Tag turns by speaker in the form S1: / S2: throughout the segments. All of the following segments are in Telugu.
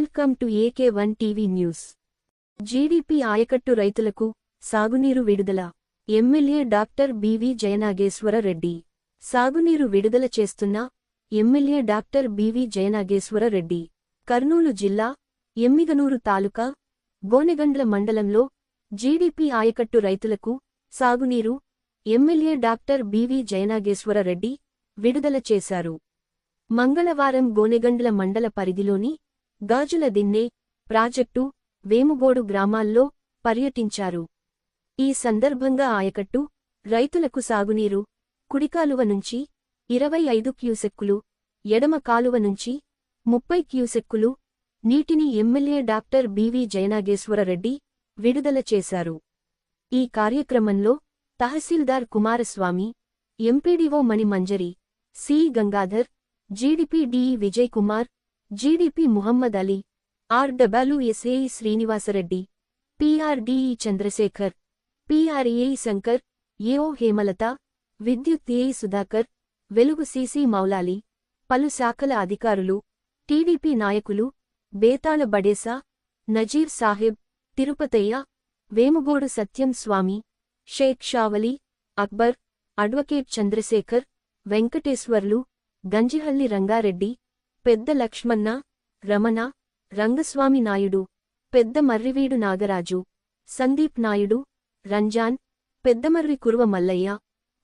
S1: Welcome to AK one TV news. GDP ఆయకట్టు రైతులకు సాగునీరు విడుదల. MLA doctor BV Jayanageswara Reddy. సాగునీరు విడుదల చేస్తున్న MLA doctor BV Jayanageswara Reddy. Kurnool జిల్లా ఎమ్మిగనూరు తాలూకా గోనెగండ్ల మండలంలో జీడీపీ ఆయకట్టు రైతులకు సాగునీరు MLA doctor BV Jayanageswara Reddy విడుదల చేశారు. మంగళవారం గోనెగండ్ల మండల పరిధిలోని గాజుల దిన్నె ప్రాజెక్టు వేముగోడు గ్రామాల్లో పర్యటించారు. ఈ సందర్భంగా ఆయకట్టు రైతులకు సాగునీరు కుడికాలువ నుంచి ఇరవై ఐదు క్యూసెక్కులు ఎడమ కాలువ నుంచి ముప్పై క్యూసెక్కులు నీటిని ఎమ్మెల్యే డాక్టర్ బివి జయనాగేశ్వరరెడ్డి విడుదల చేశారు. ఈ కార్యక్రమంలో tahsildar Kumaraswamy MPDO Manimanjari C Gangadhar GDP DE Vijay Kumar GDP Muhammad Ali RWS AE Srinivasareddy PR DE Chandrasekhar PR AE Shankar AO Hemalatha విద్యుత్ ఏఈ సుధాకర్ వెలుగు సీసీ మౌలాలి పలు శాఖల అధికారులు టీడీపీ నాయకులు బేతాళ బడేసా నజీర్ సాహెబ్ తిరుపతయ్య వేముగోడు సత్యం స్వామి షేక్ షావలి అక్బర్ అడ్వకేట్ చంద్రశేఖర్ వెంకటేశ్వర్లు గంజిహల్లి రంగారెడ్డి పెద్ద లక్ష్మణ రమణ రంగస్వామి నాయుడు పెద్ద మర్రివీడు నాగరాజు సందీప్ నాయుడు రంజాన్ పెద్దమర్రి కురువ మల్లయ్య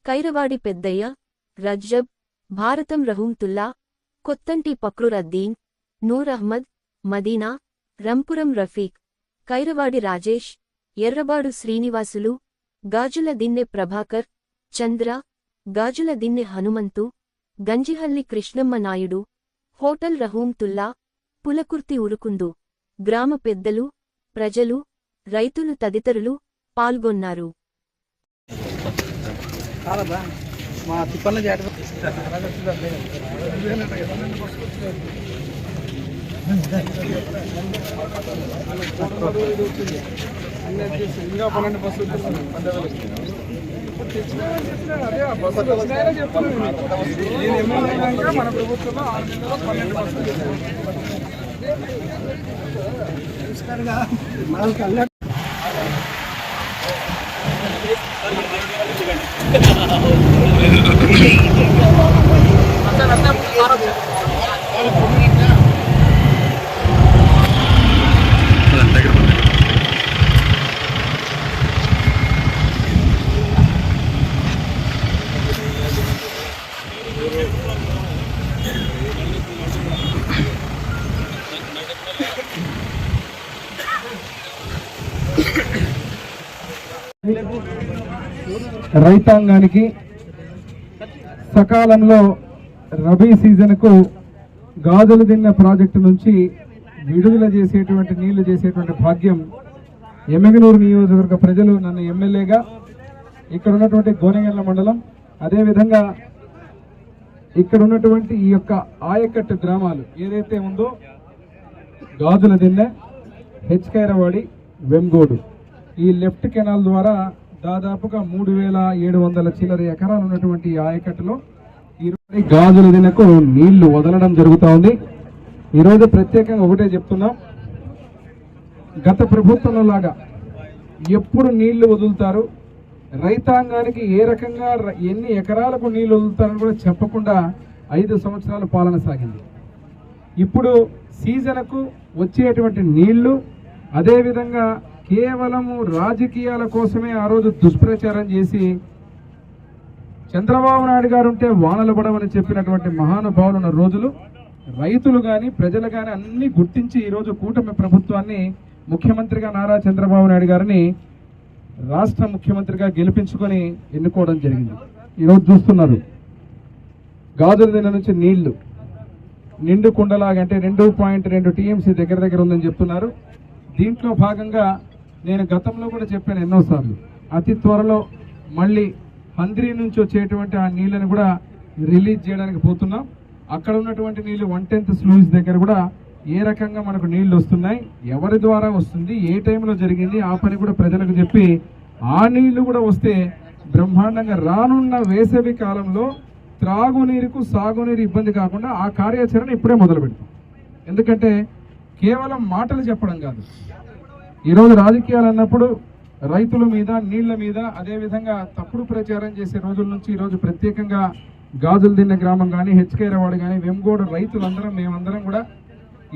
S1: కైరవాడి పెద్దయ్య రజ్జబ్ భారతం రహూంతుల్లా కొత్తంటి పక్రురద్దీన్ నూర్ అహ్మద్ మదీనా రంపురం రఫీక్ కైరవాడి రాజేష్ ఎర్రబాడు శ్రీనివాసులు గాజుల దిన్నె ప్రభాకర్ చంద్ర గాజుల దిన్నె హనుమంతు గంజిహల్లి కృష్ణమ్మ నాయుడు హోటల్ రహూంతుల్లా పులకుర్తి ఉరుకుందు గ్రామ పెద్దలు ప్రజలు రైతులు తదితరులు పాల్గొన్నారు
S2: ఇంకా పన్నెండు బస్సులు మన ప్రభుత్వంలో ఆరు నెలల్లో పన్నెండు బస్సులు
S3: రైతాంగానికి సకాలంలో రబీ సీజన్కు గాజులు దిన్న ప్రాజెక్టు నుంచి విడుదల చేసేటువంటి నీళ్ళు చేసేటువంటి భాగ్యం ఎమ్మెగనూరు నియోజకవర్గ ప్రజలు నన్ను ఎమ్మెల్యేగా ఇక్కడ ఉన్నటువంటి గోనెగండ్ల మండలం అదేవిధంగా ఇక్కడ ఉన్నటువంటి ఈ యొక్క ఆయకట్టు గ్రామాలు ఏదైతే ఉందో గాజుల దిన్నె హెచ్కైరవాడి వెంగోడు. ఈ లెఫ్ట్ కెనాల్ ద్వారా దాదాపుగా మూడు వేల ఏడు వందల చిల్లర ఎకరాలు ఉన్నటువంటి ఈ ఆయకట్టులో ఈరోజు గాజుల దినకు నీళ్ళు వదలడం జరుగుతూ ఉంది. ఈరోజు ప్రత్యేకంగా ఒకటే చెప్తున్నాం. గత ప్రభుత్వంలో లాగా ఎప్పుడు నీళ్ళు వదులుతారు? రైతాంగానికి ఏ రకంగా ఎన్ని ఎకరాలకు నీళ్ళు వదులుతారని కూడా చెప్పకుండా ఐదు సంవత్సరాల పాలన సాగింది. ఇప్పుడు సీజన్కు వచ్చేటువంటి నీళ్ళు అదేవిధంగా కేవలము రాజకీయాల కోసమే ఆ రోజు దుష్ప్రచారం చేసి చంద్రబాబు నాయుడు గారు ఉంటే వానలు పడవని చెప్పినటువంటి మహానుభావులు ఉన్న రోజులు రైతులు కానీ ప్రజలు కానీ అన్ని గుర్తించి ఈరోజు కూటమి ప్రభుత్వాన్ని ముఖ్యమంత్రిగా నారా చంద్రబాబు నాయుడు గారిని రాష్ట్ర ముఖ్యమంత్రిగా గెలిపించుకొని ఎన్నుకోవడం జరిగింది. ఈరోజు చూస్తున్నారు. గాజుల దిన నుంచి నీళ్ళు. నిండు కుండలాగా అంటే రెండు పాయింట్ రెండు టీఎంసీ దగ్గర దగ్గర ఉందని చెప్తున్నారు. దీంట్లో భాగంగా నేను గతంలో కూడా చెప్పాను ఎన్నోసార్లు. అతి త్వరలో మళ్ళీ హంద్రీ నుంచి వచ్చేటువంటి ఆ నీళ్ళని కూడా రిలీజ్ చేయడానికి పోతున్నాం. అక్కడ ఉన్నటువంటి నీళ్ళు వన్ టెన్త్ స్లూయిస్ దగ్గర కూడా ఏ రకంగా మనకు నీళ్ళు వస్తున్నాయి ఎవరి ద్వారా వస్తుంది ఏ టైంలో జరిగింది ఆ పని కూడా ప్రజలకు చెప్పి ఆ నీళ్ళు కూడా వస్తే బ్రహ్మాండంగా రానున్న వేసవి కాలంలో త్రాగునీరుకు సాగునీరు ఇబ్బంది కాకుండా ఆ కార్యాచరణ ఇప్పుడే మొదలు పెడతాం ఎందుకంటే కేవలం మాటలు చెప్పడం కాదు ఈరోజు రాజకీయాలు అన్నప్పుడు రైతుల మీద నీళ్ళ మీద అదేవిధంగా తప్పుడు ప్రచారం చేసే రోజుల నుంచి ఈరోజు ప్రత్యేకంగా గాజులు తిన్న గ్రామం కానీ హెచ్కేరవాడు కానీ వెంగోడు రైతులందరం మేమందరం కూడా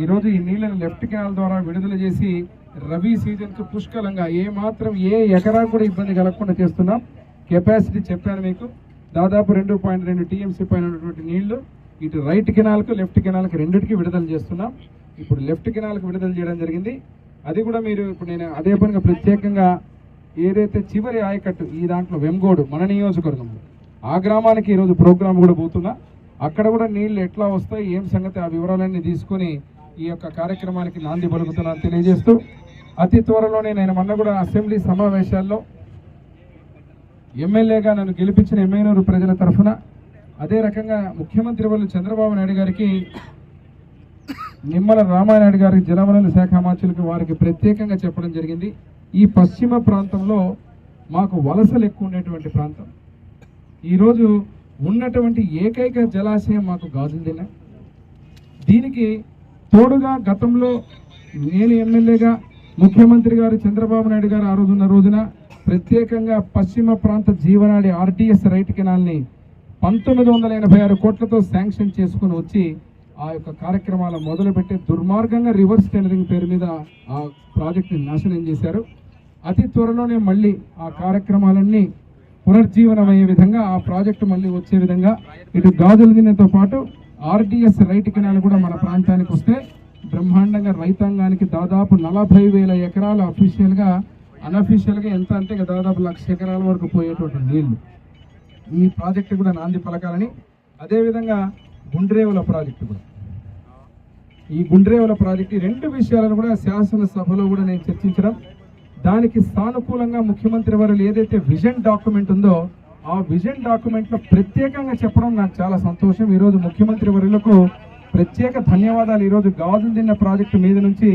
S3: ఈరోజు ఈ నీళ్ళను లెఫ్ట్ కెనాల్ ద్వారా విడుదల చేసి రబీ సీజన్కు పుష్కలంగా ఏ మాత్రం ఏ ఎకరా కూడా ఇబ్బంది కలగకుండా చేస్తున్నాం. కెపాసిటీ చెప్పాను మీకు. దాదాపు రెండు పాయింట్ రెండు టీఎంసీ పైన ఉన్నటువంటి నీళ్ళు ఇటు రైట్ కెనాల్కు లెఫ్ట్ కెనాల్కి రెండింటికి విడుదల చేస్తున్నాం. ఇప్పుడు లెఫ్ట్ కెనాల్కి విడుదల చేయడం జరిగింది. అది కూడా మీరు ఇప్పుడు నేను అదే పనిగా ప్రత్యేకంగా ఏదైతే చివరి ఆయకట్టు ఈ దాంట్లో వెంగోడు మన నియోజకవర్గంలో ఆ గ్రామానికి ఈరోజు ప్రోగ్రాం కూడా పోతున్నా. అక్కడ కూడా నీళ్ళు ఎట్లా వస్తాయి ఏం సంగతి ఆ వివరాలన్నీ తీసుకొని ఈ యొక్క కార్యక్రమానికి నాంది పలుకుతున్నా తెలియజేస్తూ అతి త్వరలోనే నేను మొన్న కూడా అసెంబ్లీ సమావేశాల్లో ఎమ్మెల్యేగా నన్ను గెలిపించిన ఎమ్మెనూరు ప్రజల తరఫున అదే రకంగా ముఖ్యమంత్రి వాళ్ళు చంద్రబాబు నాయుడు గారికి నిమ్మల రామానాయుడు గారికి జలవనరుల శాఖ మంత్రులకు వారికి ప్రత్యేకంగా చెప్పడం జరిగింది. ఈ పశ్చిమ ప్రాంతంలో మాకు వలసలు ఎక్కువ ఉండేటువంటి ప్రాంతం. ఈరోజు ఉన్నటువంటి ఏకైక జలాశయం మాకు గాజుందిన? దీనికి తోడుగా గతంలో నేను ఎమ్మెల్యేగా ముఖ్యమంత్రి గారు చంద్రబాబు నాయుడు గారు ఆ రోజున్న రోజున ప్రత్యేకంగా పశ్చిమ ప్రాంత జీవనాడి ఆర్టీఎస్ రైట్ కెనాల్ని పంతొమ్మిది వందల ఎనభై ఆరు కోట్లతో శాంక్షన్ చేసుకుని వచ్చి ఆ యొక్క కార్యక్రమాలు మొదలుపెట్టి దుర్మార్గంగా రివర్స్ టెండరింగ్ పేరు మీద ఆ ప్రాజెక్టుని నాశనం చేశారు. అతి త్వరలోనే మళ్ళీ ఆ కార్యక్రమాలన్నీ పునర్జీవనమయ్యే విధంగా ఆ ప్రాజెక్టు మళ్ళీ వచ్చే విధంగా ఇటు గాజుల దినంతో పాటు ఆర్డిఎస్ రైట్ కెనాల్ కూడా మన ప్రాంతానికి వస్తే బ్రహ్మాండంగా రైతాంగానికి దాదాపు నలభై వేల ఎకరాలు అఫీషియల్గా అన్అఫీషియల్గా ఎంత అంటే ఇక దాదాపు లక్ష ఎకరాల వరకు పోయేటువంటి నీళ్ళు. ఈ ప్రాజెక్టు కూడా నాంది పలకాలని అదేవిధంగా గుండ్రేవుల ప్రాజెక్టు కూడా. ఈ గుండ్రేవల ప్రాజెక్టు ఈ రెండు విషయాలను కూడా శాసనసభలో కూడా నేను చర్చించడం. దానికి సానుకూలంగా ముఖ్యమంత్రి వారు ఏదైతే విజన్ డాక్యుమెంట్ ఉందో ఆ విజన్ డాక్యుమెంట్లో ప్రత్యేకంగా చెప్పడం నాకు చాలా సంతోషం. ఈరోజు ముఖ్యమంత్రి వర్యులకు ప్రత్యేక ధన్యవాదాలు. ఈరోజు గాజులు తిన్న ప్రాజెక్టు మీద నుంచి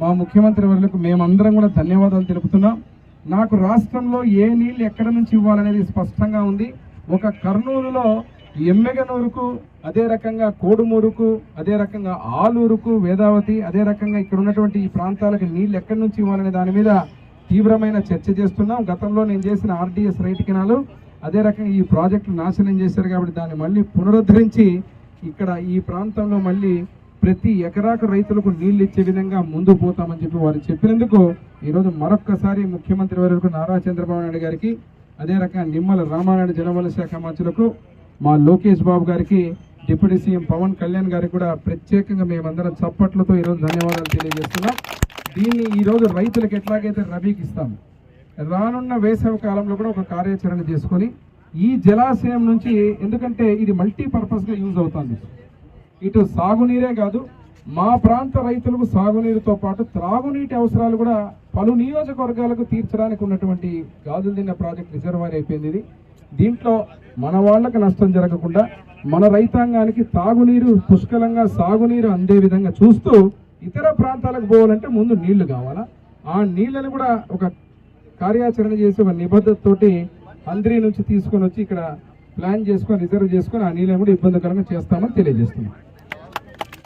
S3: మా ముఖ్యమంత్రి వర్యులకు మేమందరం కూడా ధన్యవాదాలు తెలుపుతున్నాం. నాకు రాష్ట్రంలో ఏ నీళ్ళు ఎక్కడ నుంచి ఇవ్వాలనేది స్పష్టంగా ఉంది. ఒక కర్నూలులో ఎమ్మెగనూరుకు అదే రకంగా కోడుమూరుకు అదే రకంగా ఆలూరుకు వేదావతి అదే రకంగా ఇక్కడ ఉన్నటువంటి ఈ ప్రాంతాలకు నీళ్ళు ఎక్కడి నుంచి ఇవ్వాలనే దాని మీద తీవ్రమైన చర్చ చేస్తున్నాం. గతంలో నేను చేసిన ఆర్డీఎస్ రైట్ కినాలు అదే రకంగా ఈ ప్రాజెక్టులు నాశనం చేశారు కాబట్టి దాన్ని మళ్ళీ పునరుద్ధరించి ఇక్కడ ఈ ప్రాంతంలో మళ్ళీ ప్రతి ఎకరాకు రైతులకు నీళ్ళు ఇచ్చే విధంగా ముందు పోతామని చెప్పి వారు చెప్పినందుకు ఈరోజు మరొక్కసారి ముఖ్యమంత్రి వరకు నారా చంద్రబాబు నాయుడు గారికి అదే రకంగా నిమ్మల రామానాయుడు జలవల శాఖ మంత్రులకు మా లోకేష్ బాబు గారికి డిప్యూటీ సీఎం పవన్ కళ్యాణ్ గారికి కూడా ప్రత్యేకంగా మేమందరం చప్పట్లతో ఈరోజు ధన్యవాదాలు తెలియజేస్తున్నాం. దీన్ని ఈరోజు రైతులకు ఎట్లాగైతే రబీకి ఇస్తాము రానున్న వేసవి కాలంలో కూడా ఒక కార్యాచరణ చేసుకొని ఈ జలాశయం నుంచి ఎందుకంటే ఇది మల్టీపర్పస్గా యూజ్ అవుతుంది. ఇటు సాగునీరే కాదు మా ప్రాంత రైతులకు సాగునీరుతో పాటు త్రాగునీటి అవసరాలు కూడా పలు నియోజకవర్గాలకు తీర్చడానికి ఉన్నటువంటి గాజులు తిన్న ప్రాజెక్ట్ రిజర్వాయర్ అయిపోయింది ఇది. దీంట్లో మన వాళ్ళకి నష్టం జరగకుండా మన రైతాంగానికి తాగునీరు పుష్కలంగా సాగునీరు అందే విధంగా చూస్తూ ఇతర ప్రాంతాలకు పోవాలంటే ముందు నీళ్ళు కావాలా? ఆ నీళ్ళని కూడా ఒక కార్యాచరణ చేసి ఒక నిబద్ధతతోటి అందరి నుంచి తీసుకొని వచ్చి ఇక్కడ ప్లాన్ చేసుకొని రిజర్వ్ చేసుకొని ఆ నీళ్ళని కూడా ఇబ్బందికరంగా చేస్తామని తెలియజేస్తున్నాం.